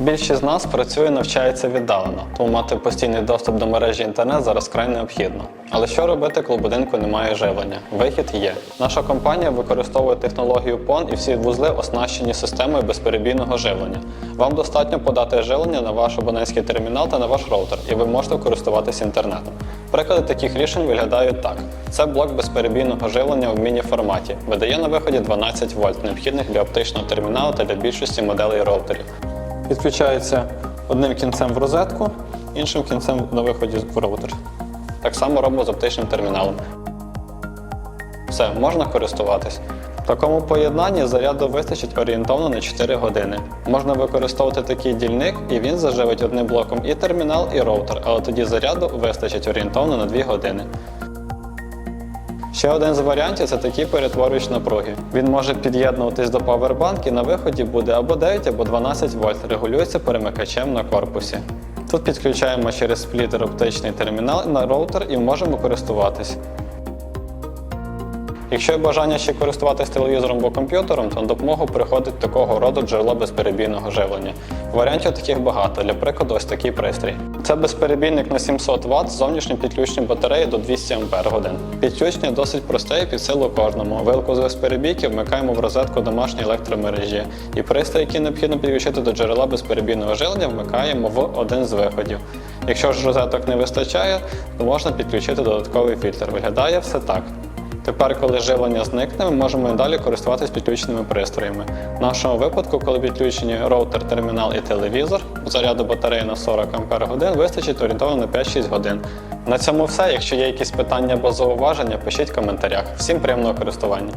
Більшість з нас працює і навчається віддалено, тому мати постійний доступ до мережі інтернет зараз край необхідно. Але що робити, коли будинку немає живлення? Вихід є. Наша компанія використовує технологію PON і всі вузли оснащені системою безперебійного живлення. Вам достатньо подати живлення на ваш абонентський термінал та на ваш роутер, і ви можете користуватися інтернетом. Приклади таких рішень виглядають так: це блок безперебійного живлення в міні-форматі, видає на виході 12 вольт, необхідних для оптичного терміналу та для більшості моделей роутерів. Підключається одним кінцем в розетку, іншим кінцем на виході в роутер. Так само робимо з оптичним терміналом. Все, можна користуватись. В такому поєднанні заряду вистачить орієнтовно на 4 години. Можна використовувати такий дільник, і він заживить одним блоком і термінал, і роутер, але тоді заряду вистачить орієнтовно на 2 години. Ще один з варіантів це такі перетворювач напруги. Він може під'єднуватись до павербанк і на виході буде або 9, або 12 вольт. Регулюється перемикачем на корпусі. Тут підключаємо через сплітер оптичний термінал на роутер і можемо користуватись. Якщо є бажання ще користуватись телевізором або комп'ютером, то на допомогу приходить такого роду джерело безперебійного живлення. Варіантів таких багато, для прикладу, ось такий пристрій. Це безперебійник на 700 Вт з зовнішнім підключенням батареї до 200 Ах. Підключення досить просте і під силу кожному. Вилку з безперебійки вмикаємо в розетку домашньої електромережі. І пристрій, який необхідно підключити до джерела безперебійного живлення, вмикаємо в один з виходів. Якщо ж розеток не вистачає, то можна підключити додатковий фільтр. Виглядає все так. Тепер, коли живлення зникне, ми можемо і далі користуватись підключеними пристроями. В нашому випадку, коли підключені роутер, термінал і телевізор, заряду батареї на 40 Ах вистачить орієнтовно на 5-6 годин. На цьому все. Якщо є якісь питання або зауваження, пишіть в коментарях. Всім приємного користування!